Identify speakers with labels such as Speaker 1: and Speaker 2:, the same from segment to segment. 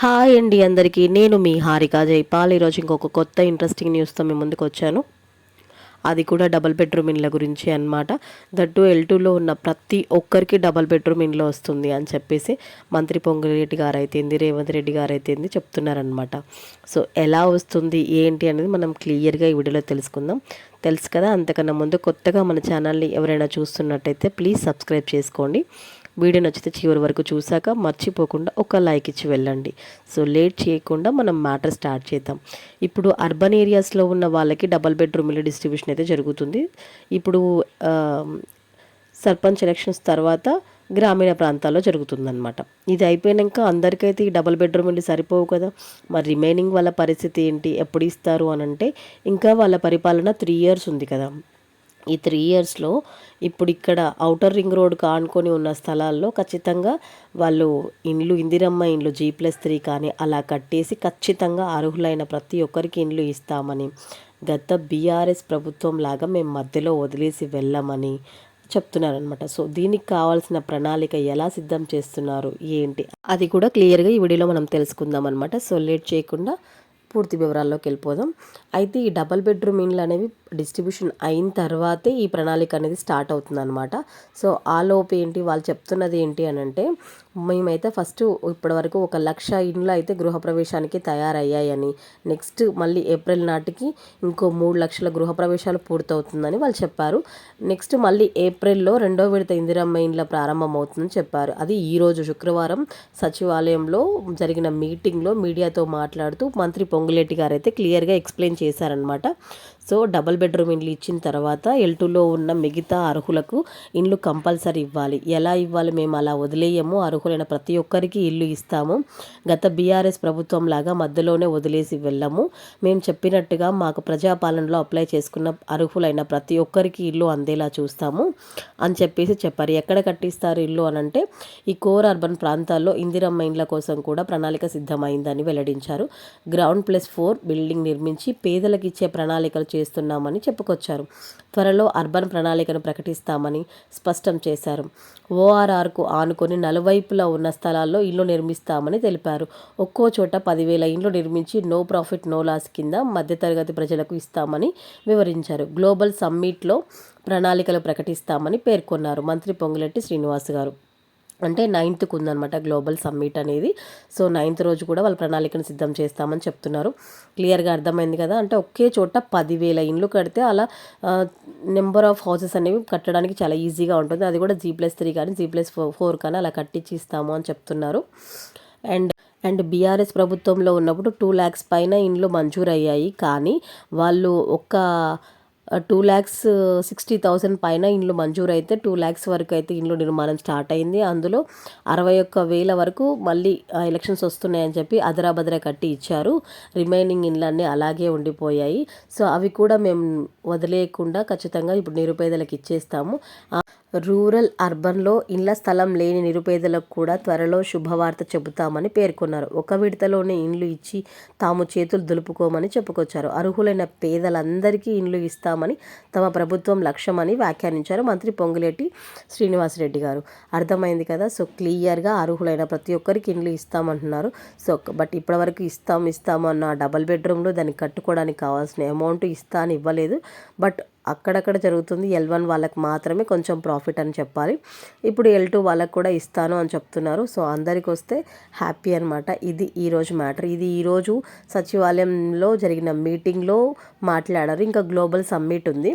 Speaker 1: Hi అండి అందరికీ. నేను మీ హారిక జైపాల్ ఈరోజు ఇంకొక కొత్త ఇంట్రెస్టింగ్ న్యూస్తో మీ ముందుకు వచ్చాను. అది కూడా డబల్ బెడ్రూమ్ ఇండ్ల గురించి అనమాట దట్టు ఎల్ టూలో ఉన్న ప్రతి ఒక్కరికి డబల్ బెడ్రూమ్ ఇండ్లు వస్తుంది అని చెప్పేసి మంత్రి పొంగిరెడ్డి గారు అయితేంది రేవంత్ రెడ్డి గారు అయితేంది చెప్తున్నారనమాట సో ఎలా వస్తుంది ఏంటి అనేది మనం క్లియర్గా ఈ వీడియోలో తెలుసుకుందాం. తెలుసు కదా అంతకన్నా ముందు కొత్తగా మన ఛానల్ని ఎవరైనా చూస్తున్నట్టయితే ప్లీజ్ సబ్స్క్రైబ్ చేసుకోండి. వీడియో నచ్చితే చివరి వరకు చూశాక మర్చిపోకుండా ఒక లైక్ ఇచ్చి వెళ్ళండి. సో లేట్ చేయకుండా మనం మ్యాటర్ స్టార్ట్ చేద్దాం. ఇప్పుడు అర్బన్ ఏరియాస్లో ఉన్న వాళ్ళకి డబల్ బెడ్రూమ్ ఇల్లు డిస్ట్రిబ్యూషన్ అయితే జరుగుతుంది. ఇప్పుడు సర్పంచ్ ఎలక్షన్స్ తర్వాత గ్రామీణ ప్రాంతాల్లో జరుగుతుందన్నమాట. ఇది అయిపోయాక అందరికైతే ఈ డబుల్ బెడ్రూమ్ ఇల్లు సరిపోవు కదా. మరి రిమైనింగ్ వాళ్ళ పరిస్థితి ఏంటి? ఎప్పుడు ఇస్తారు అని అంటే ఇంకా వాళ్ళ పరిపాలన త్రీ ఇయర్స్ ఉంది కదా. ఈ త్రీ ఇయర్స్లో ఇప్పుడు ఇక్కడ ఔటర్ రింగ్ రోడ్ కానుకొని ఉన్న స్థలాల్లో ఖచ్చితంగా వాళ్ళు ఇండ్లు ఇందిరమ్మ ఇండ్లు జీ ప్లస్ త్రీ కానీ అలా కట్టేసి ఖచ్చితంగా అర్హులైన ప్రతి ఒక్కరికి ఇండ్లు ఇస్తామని గత బీఆర్ఎస్ ప్రభుత్వం లాగా మేము మధ్యలో వదిలేసి వెళ్ళమని చెప్తున్నారనమాట సో దీనికి కావాల్సిన ప్రణాళిక ఎలా సిద్ధం చేస్తున్నారు ఏంటి? అది కూడా క్లియర్గా ఈ వీడియోలో మనం తెలుసుకుందాం అనమాట సో లేట్ చేయకుండా పూర్తి వివరాల్లోకి వెళ్ళిపోదాం. అయితే ఈ డబల్ బెడ్రూమ్ ఇండ్లు అనేవి డిస్ట్రిబ్యూషన్ అయిన తర్వాతే ఈ ప్రణాళిక అనేది స్టార్ట్ అవుతుంది అనమాట సో ఆ లోపు ఏంటి వాళ్ళు చెప్తున్నది ఏంటి అని అంటే మేమైతే ఫస్ట్ ఇప్పటివరకు ఒక లక్ష ఇండ్లు అయితే గృహప్రవేశానికి తయారయ్యాయని. నెక్స్ట్ మళ్ళీ ఏప్రిల్ నాటికి ఇంకో మూడు లక్షల గృహప్రవేశాలు పూర్తవుతుందని వాళ్ళు చెప్పారు. నెక్స్ట్ మళ్ళీ ఏప్రిల్లో రెండో విడత ఇందిరమ్మ ఇండ్ల ప్రారంభమవుతుందని చెప్పారు. అది ఈరోజు శుక్రవారం సచివాలయంలో జరిగిన మీటింగ్లో మీడియాతో మాట్లాడుతూ మంత్రి పొంగులేటి గారు అయితే క్లియర్గా ఎక్స్ప్లెయిన్ చేశారనమాట సో డబల్ బెడ్రూమ్ ఇండ్లు ఇచ్చిన తర్వాత ఎల్టూలో ఉన్న మిగతా అర్హులకు ఇండ్లు కంపల్సరీ ఇవ్వాలి. ఎలా ఇవ్వాలి? మేము అలా వదిలేయము. అర్హులైన ప్రతి ఒక్కరికి ఇల్లు ఇస్తాము. గత బీఆర్ఎస్ ప్రభుత్వం లాగా మధ్యలోనే వదిలేసి వెళ్ళము. మేము చెప్పినట్టుగా మాకు ప్రజాపాలనలో అప్లై చేసుకున్న అర్హులైన ప్రతి ఒక్కరికి ఇల్లు అందేలా చూస్తాము అని చెప్పేసి చెప్పారు. ఎక్కడ కట్టిస్తారు ఇల్లు అని అంటే ఈ కోర్ అర్బన్ ప్రాంతాల్లో ఇందిరమ్మ ఇండ్ల కోసం కూడా ప్రణాళిక సిద్ధమైందని వెల్లడించారు. గ్రౌండ్ ప్లస్ ఫోర్ బిల్డింగ్ నిర్మించి పేదలకు ఇచ్చే ప్రణాళికలు చేస్తున్నామని చెప్పుకొచ్చారు. త్వరలో అర్బన్ ప్రణాళికను ప్రకటిస్తామని స్పష్టం చేశారు. ఓఆర్ఆర్కు ఆనుకొని నలువైపులా ఉన్న స్థలాల్లో ఇల్లు నిర్మిస్తామని తెలిపారు. ఒక్కో చోట పదివేల ఇండ్లు నిర్మించి నో ప్రాఫిట్ నో లాస్ కింద మధ్యతరగతి ప్రజలకు ఇస్తామని వివరించారు. గ్లోబల్ సమ్మిట్లో ప్రణాళికలు ప్రకటిస్తామని పేర్కొన్నారు. మంత్రి పొంగులెట్టి శ్రీనివాస్ గారు. అంటే నైన్త్కు ఉందన్నమాట గ్లోబల్ సమ్మిట్ అనేది. సో నైన్త్ రోజు కూడా వాళ్ళ ప్రణాళికను సిద్ధం చేస్తామని చెప్తున్నారు. క్లియర్గా అర్థమైంది కదా? అంటే ఒకే చోట పదివేల ఇండ్లు కడితే అలా నెంబర్ ఆఫ్ హౌసెస్ అనేవి కట్టడానికి చాలా ఈజీగా ఉంటుంది. అది కూడా జీ ప్లస్ త్రీ కానీ జీ ప్లస్ ఫోర్ కానీ అలా కట్టించి ఇస్తాము అని చెప్తున్నారు. అండ్ అండ్ బీఆర్ఎస్ ప్రభుత్వంలో ఉన్నప్పుడు టూ ల్యాక్స్ పైన ఇండ్లు మంజూరయ్యాయి. కానీ వాళ్ళు ఒక్క టూ ల్యాక్స్ సిక్స్టీ థౌసండ్ పైన ఇండ్లు మంజూరు అయితే టూ ల్యాక్స్ వరకు అయితే ఇండ్లు నిర్మాణం స్టార్ట్ అయింది. అందులో అరవై ఒక్క వేల వరకు మళ్ళీ ఎలక్షన్స్ వస్తున్నాయని చెప్పి అదరాబదరా కట్టి ఇచ్చారు. రిమైనింగ్ ఇండ్లన్నీ అలాగే ఉండిపోయాయి. సో అవి కూడా మేము వదిలేయకుండా ఖచ్చితంగా ఇప్పుడు నిరుపేదలకు ఇచ్చేస్తాము. రూరల్ అర్బన్లో ఇళ్ళ స్థలం లేని నిరుపేదలకు కూడా త్వరలో శుభవార్త చెబుతామని పేర్కొన్నారు. ఒక విడతలోనే ఇండ్లు ఇచ్చి తాము చేతులు దులుపుకోమని చెప్పుకొచ్చారు. అర్హులైన పేదలందరికీ ఇండ్లు ఇస్తామని తమ ప్రభుత్వం లక్ష్యమని వ్యాఖ్యానించారు మంత్రి పొంగులేటి శ్రీనివాసరెడ్డి గారు. అర్థమైంది కదా సో క్లియర్గా అర్హులైన ప్రతి ఒక్కరికి ఇండ్లు ఇస్తామంటున్నారు. సో బట్ ఇప్పటివరకు ఇస్తాం ఇస్తాము అన్న డబల్ బెడ్రూమ్లో దాన్ని కట్టుకోవడానికి కావాల్సిన అమౌంట్ ఇస్తా అని ఇవ్వలేదు. బట్ అక్కడక్కడ జరుగుతుంది. ఎల్ వన్ వాళ్ళకి మాత్రమే కొంచెం ప్రాఫిట్ అని చెప్పాలి. ఇప్పుడు ఎల్ టూ వాళ్ళకి కూడా ఇస్తాను అని చెప్తున్నారు. సో అందరికి వస్తే హ్యాపీ అనమాట ఇది ఈరోజు మ్యాటర్ ఇది ఈరోజు సచివాలయంలో జరిగిన మీటింగ్లో మాట్లాడారు. ఇంకా గ్లోబల్ సమ్మిట్ ఉంది.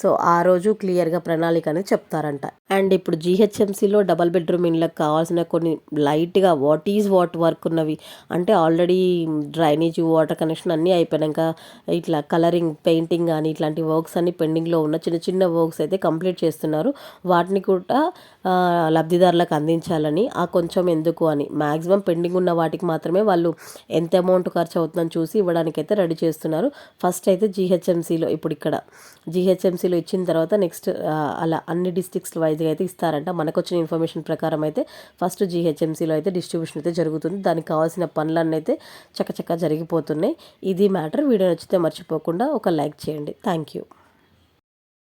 Speaker 1: సో ఆ రోజు క్లియర్గా ప్రణాళిక అనేది చెప్తారంట. అండ్ ఇప్పుడు జిహెచ్ఎంసీలో డబల్ బెడ్రూమ్ ఇండ్లకు కావాల్సిన కొన్ని లైట్గా వాట్ ఈజ్ వాట్ వర్క్ ఉన్నవి. అంటే ఆల్రెడీ డ్రైనేజ్ వాటర్ కనెక్షన్ అన్నీ అయిపోయాక ఇట్లా కలరింగ్ పెయింటింగ్ కానీ ఇట్లాంటి వర్క్స్ అన్ని పెండింగ్లో ఉన్న చిన్న చిన్న వర్క్స్ అయితే కంప్లీట్ చేస్తున్నారు. వాటిని కూడా లబ్ధిదారులకు అందించాలని ఆ కొంచెం ఎందుకు అని. మ్యాక్సిమం పెండింగ్ ఉన్న వాటికి మాత్రమే వాళ్ళు ఎంత అమౌంట్ ఖర్చు అవుతుందని చూసి ఇవ్వడానికి అయితే రెడీ చేస్తున్నారు. ఫస్ట్ అయితే జీహెచ్ఎంసీలో ఇప్పుడు ఇక్కడ జీహెచ్ఎంసీలో ఇచ్చిన తర్వాత నెక్స్ట్ అలా అన్ని డిస్టిక్స్ వైజ్గా అయితే ఇస్తారంట. మనకు వచ్చిన ఇన్ఫర్మేషన్ ప్రకారం అయితే ఫస్ట్ జీహెచ్ఎంసీలో అయితే డిస్ట్రిబ్యూషన్ అయితే జరుగుతుంది. దానికి కావాల్సిన పనులన్నీ అయితే చక్కచక్క జరిగిపోతున్నాయి. ఇది మ్యాటర్. వీడియో నచ్చితే మర్చిపోకుండా ఒక లైక్ చేయండి. Thank you.